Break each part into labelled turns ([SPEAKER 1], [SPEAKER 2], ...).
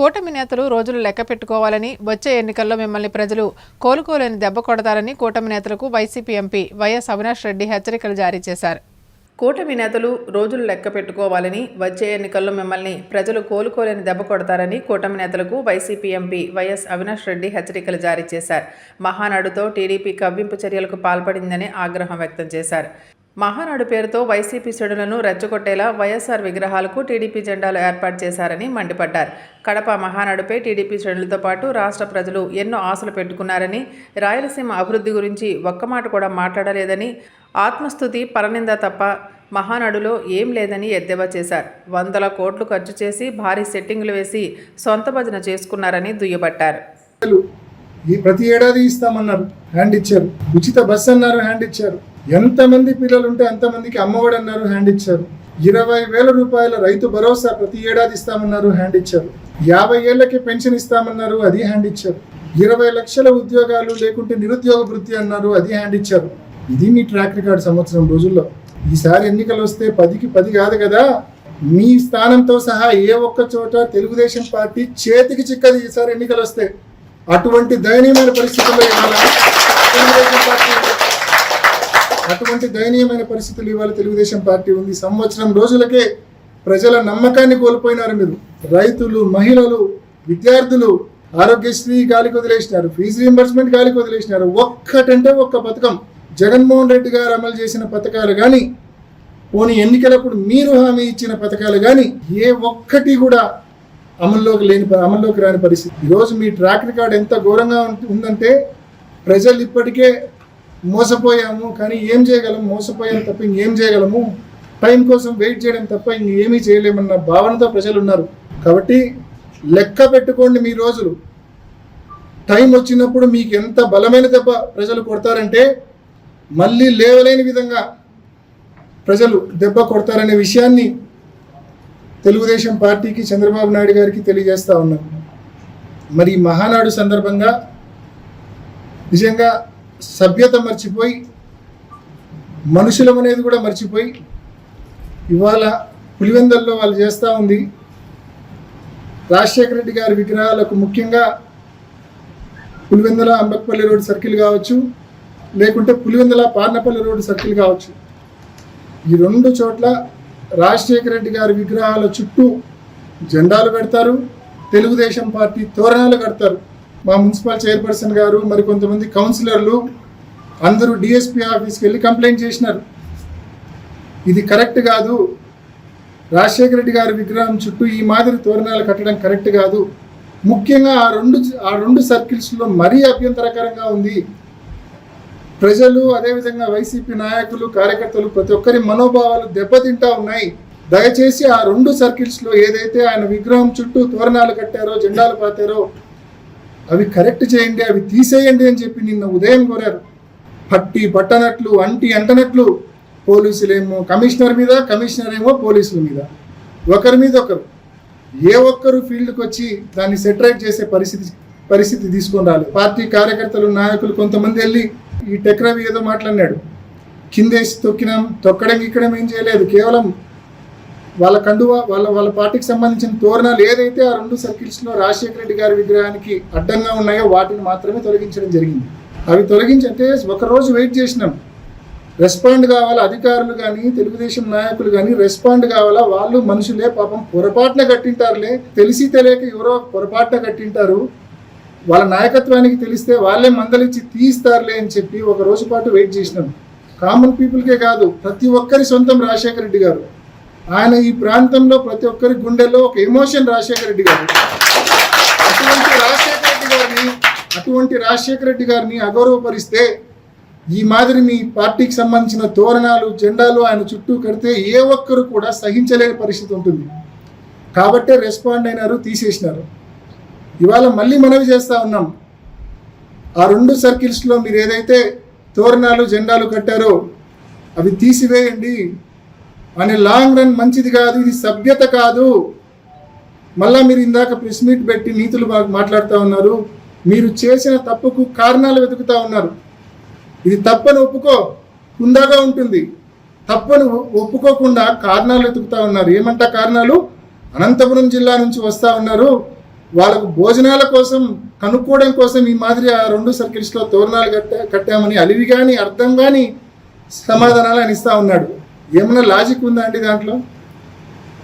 [SPEAKER 1] కూటమి నేతలు రోజులు లెక్క పెట్టుకోవాలని వచ్చే ఎన్నికల్లో మిమ్మల్ని ప్రజలు కోలుకోలేని దెబ్బ కొడతారని కూటమి నేతలకు YCP MP YS Avinash Reddy హెచ్చరికలు జారీ చేశారు. కూటమి నేతలు రోజులు లెక్క పెట్టుకోవాలని వచ్చే ఎన్నికల్లో మిమ్మల్ని ప్రజలు కోలుకోలేని దెబ్బ కొడతారని కూటమి నేతలకు YCP MP YS Avinash Reddy హెచ్చరికలు జారీ చేశారు. మహానాడుతో టీడీపీ కవ్వింపు చర్యలకు పాల్పడిందని ఆగ్రహం వ్యక్తం చేశారు. మహానాడు పేరుతో వైసీపీ సెడులను రెచ్చగొట్టేలా వైఎస్ఆర్ విగ్రహాలకు టీడీపీ జెండాలు ఏర్పాటు చేశారని మండిపడ్డారు. కడప మహానాడుపై టీడీపీ సెడులతో పాటు రాష్ట్ర ప్రజలు ఎన్నో ఆశలు పెట్టుకున్నారని రాయలసీమ అభివృద్ధి గురించి ఒక్క మాట కూడా మాట్లాడలేదని ఆత్మస్థుతి పరనింద తప్ప మహానాడులో ఏం లేదని ఎద్దేవా చేశారు. వందల కోట్లు ఖర్చు చేసి భారీ సెట్టింగులు వేసి సొంత భజన చేసుకున్నారని దుయ్యబట్టారు.
[SPEAKER 2] ప్రతి ఏడాది ఇస్తామన్నారు హ్యాండ్ ఇచ్చారు. ఉచిత బస్ అన్నారు హ్యాండ్ ఇచ్చారు. ఎంతమంది పిల్లలు ఉంటే అంతమందికి అమ్మఒడి అన్నారు హ్యాండ్ ఇచ్చారు. ఇరవై వేల రూపాయల రైతు భరోసా ప్రతి ఏడాది ఇస్తామన్నారు హ్యాండ్ ఇచ్చారు. యాభై ఏళ్ళకి పెన్షన్ ఇస్తామన్నారు అది హ్యాండ్ ఇచ్చారు. ఇరవై లక్షల ఉద్యోగాలు లేకుంటే నిరుద్యోగ వృత్తి అన్నారు అది హ్యాండ్ ఇచ్చారు. ఇది మీ ట్రాక్ రికార్డ్ సంవత్సరం రోజుల్లో. ఈసారి ఎన్నికలు వస్తే పదికి పది కాదు కదా? మీ స్థానంతో సహా ఏ ఒక్క చోట తెలుగుదేశం పార్టీ చేతికి చిక్కది ఈసారి ఎన్నికలు వస్తే. అటువంటి దయనీయమైన పరిస్థితుల్లో ఇవాళ తెలుగుదేశం పార్టీ అటువంటి దయనీయమైన పరిస్థితులు ఇవాళ తెలుగుదేశం పార్టీ ఉంది. సంవత్సరం రోజులకే ప్రజల నమ్మకాన్ని కోల్పోయినారు మీరు. రైతులు మహిళలు విద్యార్థులు ఆరోగ్యశ్రీ గాలికి వదిలేసినారు ఫీజు రీంబర్స్మెంట్ గాలికి వదిలేసినారు. ఒక్కటంటే ఒక్క పథకం. జగన్మోహన్ రెడ్డి గారు అమలు చేసిన పథకాలు కానీ పోనీ ఎన్నికలప్పుడు మీరు హామీ ఇచ్చిన పథకాలు కానీ ఏ ఒక్కటి కూడా అమల్లోకి లేని అమల్లోకి రాని పరిస్థితి. ఈరోజు మీ ట్రాక్ రికార్డ్ ఎంత ఘోరంగా ఉందంటే ప్రజలు ఇప్పటికే మోసపోయాము కానీ ఏం చేయగలము మోసపోయాము తప్ప ఇంకేం చేయగలము? టైం కోసం వెయిట్ చేయడం తప్ప ఇంకేమీ చేయలేమన్న భావనతో ప్రజలు ఉన్నారు. కాబట్టి లెక్క పెట్టుకోండి మీ రోజులు. టైం వచ్చినప్పుడు మీకు ఎంత బలమైన దెబ్బ ప్రజలు కొడతారంటే మళ్ళీ లేవలేని విధంగా ప్రజలు దెబ్బ కొడతారనే విషయాన్ని తెలుగుదేశం పార్టీకి చంద్రబాబు నాయుడు గారికి తెలియజేస్తూ ఉన్నాం. మరి మహానాడు సందర్భంగా నిజంగా సభ్యత మర్చిపోయి మనుషులం అనేది కూడా మర్చిపోయి ఇవాళ పులివెందల్లో వాళ్ళు చేస్తూ ఉంది. రాజశేఖర రెడ్డి గారి విగ్రహాలకు ముఖ్యంగా పులివెందల అంబక్పల్లి రోడ్ సర్కిల్ కావచ్చు లేకుంటే పులివెందల పార్నపల్లి రోడ్ సర్కిల్ కావచ్చు. ఈ రెండు చోట్ల రాజశేఖర రెడ్డి గారి విగ్రహాల చుట్టూ జెండాలు పెడతారు తెలుగుదేశం పార్టీ తోరణాలు కడతారు. మా మున్సిపల్ చైర్పర్సన్ గారు మరి కొంతమంది కౌన్సిలర్లు అందరూ డిఎస్పీ ఆఫీస్కి వెళ్ళి కంప్లైంట్ చేసినారు. ఇది కరెక్ట్ కాదు. రాజశేఖర రెడ్డి గారి విగ్రహం చుట్టూ ఈ మాదిరి తోరణాలు కట్టడం కరెక్ట్ కాదు. ముఖ్యంగా ఆ రెండు ఆ రెండు సర్కిల్స్లో మరీ అభ్యంతరకరంగా ఉంది. ప్రజలు అదేవిధంగా వైసీపీ నాయకులు కార్యకర్తలు ప్రతి ఒక్కరి మనోభావాలు దెబ్బతింటా ఉన్నాయి. దయచేసి ఆ రెండు సర్కిల్స్లో ఏదైతే ఆయన విగ్రహం చుట్టూ తోరణాలు కట్టారో జెండాలు పాతారో అవి కరెక్ట్ చేయండి అవి తీసేయండి అని చెప్పి నిన్న ఉదయం కోరారు. పట్టి పట్టనట్లు అంటి అంటనట్లు పోలీసులేమో కమిషనర్ మీద కమిషనర్ ఏమో పోలీసుల మీద. ఒకరి మీద ఒకరు. ఏ ఒక్కరు ఫీల్డ్కి వచ్చి దాన్ని సెటరేట్ చేసే పరిస్థితి పరిస్థితి తీసుకొని రాలి పార్టీ కార్యకర్తలు నాయకులు కొంతమంది వెళ్ళి ఈ టెక్రవి ఏదో మాట్లాడినాడు. కిందేసి తొక్కినాం తొక్కడం ఇక్కడం ఏం చేయలేదు. కేవలం వాళ్ళ కండువ వాళ్ళ వాళ్ళ పార్టీకి సంబంధించిన తోరణాలు ఏదైతే ఆ రెండు సర్కిల్స్లో రాజశేఖర రెడ్డి గారి విగ్రహానికి అడ్డంగా ఉన్నాయో వాటిని మాత్రమే తొలగించడం జరిగింది. అవి తొలగించి అంటే ఒక రోజు వెయిట్ చేసినాం. రెస్పాండ్ కావాలా అధికారులు కానీ తెలుగుదేశం నాయకులు కానీ రెస్పాండ్ కావాలా? వాళ్ళు మనుషులే పాపం పొరపాటున కట్టింటారులే. తెలిసి తెలియక ఎవరో పొరపాటున కట్టింటారు. వాళ్ళ నాయకత్వానికి తెలిస్తే వాళ్ళే మందలిచ్చి తీస్తారులే అని చెప్పి ఒక రోజు పాటు వెయిట్ చేసినాం. కామన్ పీపుల్కే కాదు ప్రతి ఒక్కరి సొంతం రాజశేఖర రెడ్డి గారు. ఆయన ఈ ప్రాంతంలో ప్రతి ఒక్కరి గుండెల్లో ఒక ఎమోషన్ రాజశేఖర రెడ్డి గారు. అటువంటి రాజశేఖర రెడ్డి గారిని అటువంటి రాజశేఖర రెడ్డి గారిని అగౌరవపరిస్తే ఈ మాదిరి మీ పార్టీకి సంబంధించిన తోరణాలు జెండాలు ఆయన చుట్టూ కడితే ఏ ఒక్కరు కూడా సహించలేని పరిస్థితి ఉంటుంది. కాబట్టే రెస్పాండ్ అయినారు తీసేసినారు. ఇవాళ మళ్ళీ మనవి చేస్తూ ఉన్నాం. ఆ రెండు సర్కిల్స్లో మీరు ఏదైతే తోరణాలు జెండాలు కట్టారో అవి తీసివేయండి. అనే లాంగ్ రన్ మంచిది కాదు ఇది సభ్యత కాదు. మళ్ళా మీరు ఇందాక ప్రెస్ మీట్ పెట్టి నీతులు మాట్లాడుతూ ఉన్నారు. మీరు చేసిన తప్పుకు కారణాలు వెతుకుతా ఉన్నారు. ఇది తప్పని ఒప్పుకో హుందాగా ఉంటుంది. తప్పని ఒప్పుకోకుండా కారణాలు వెతుకుతా ఉన్నారు. ఏమంటా కారణాలు? అనంతపురం జిల్లా నుంచి వస్తూ ఉన్నారు. వాళ్ళకు భోజనాల కోసం కనుక్కోవడం కోసం ఈ మాదిరి ఆ రెండు సర్కిల్స్లో తోరణాలు కట్టా కట్టామని అలివి కానీ అర్థం కానీ సమాధానాలు అనిస్తూ ఉన్నాడు. ఏమన్నా లాజిక్ ఉందా అండి దాంట్లో?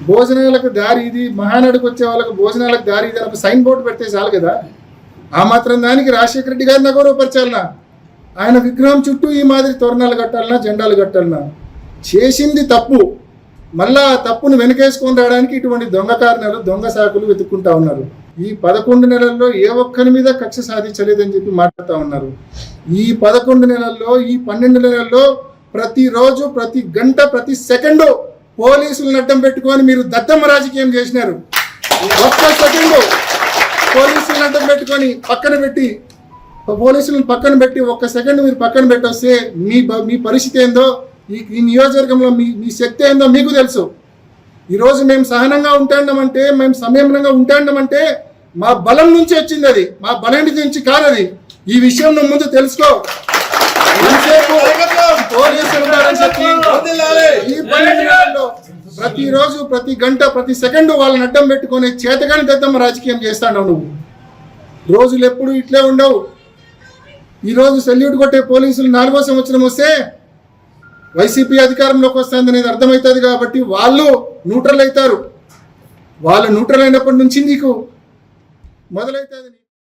[SPEAKER 2] భోజనాలకు దారి ఇది మహానాడుకు వచ్చే వాళ్ళకు భోజనాలకు దారి ఇది అని ఒక సైన్ బోర్డు పెడితే చాలు కదా. ఆ మాత్రం దానికి రాజశేఖర రెడ్డి గారిని గౌరవపరచాలనా ఆయన విగ్రహం చుట్టూ ఈ మాదిరి తోరణాలు కట్టాలన్నా జెండాలు కట్టాలన్నా చేసింది తప్పు. మళ్ళా ఆ తప్పును వెనకేసుకొని రావడానికి ఇటువంటి దొంగ కారణాలు దొంగ సాకులు వెతుక్కుంటా ఉన్నారు. ఈ పదకొండు నెలల్లో ఏ ఒక్కరి మీద కక్ష సాధించలేదని చెప్పి మాట్లాడుతూ ఉన్నారు. ఈ పదకొండు నెలల్లో ఈ పన్నెండు నెలల్లో ప్రతిరోజు ప్రతి గంట ప్రతి సెకండు పోలీసులను అడ్డం పెట్టుకొని మీరు దత్తమ్మ రాజకీయం చేసినారు. ఒక్క సెకండు పోలీసులను అడ్డం పెట్టుకొని పక్కన పెట్టి పోలీసులను పక్కన పెట్టి ఒక్క సెకండ్ మీరు పక్కన పెట్టొస్తే మీ బ- మీ పరిస్థితి ఏందో ఈ ఈ నియోజకవర్గంలో మీ మీ శక్తి ఏందో మీకు తెలుసు. ఈరోజు మేము సహనంగా ఉంటాండమంటే మేము సంయమనంగా ఉంటాండమంటే మా బలం నుంచి వచ్చింది అది. మా బలం నుంచి కాదు అది ఈ విషయం నువ్వు ముందు తెలుసుకో. ప్రతిరోజు ప్రతి గంట ప్రతి సెకండ్ వాళ్ళని అడ్డం పెట్టుకొని చేతగాని దద్దమ్మ రాజకీయం చేస్తాడు నువ్వు. రోజులు ఎప్పుడు ఇట్లే ఉండవు. ఈరోజు సెల్యూట్ కొట్టే పోలీసులు నాలుగో సంవత్సరం వస్తే వైసీపీ అధికారంలోకి వస్తుంది అనేది అర్థమవుతుంది కాబట్టి వాళ్ళు న్యూట్రల్ అవుతారు వాళ్ళు న్యూట్రల్ అయినప్పటి నుంచి నీకు మొదలవుతుంది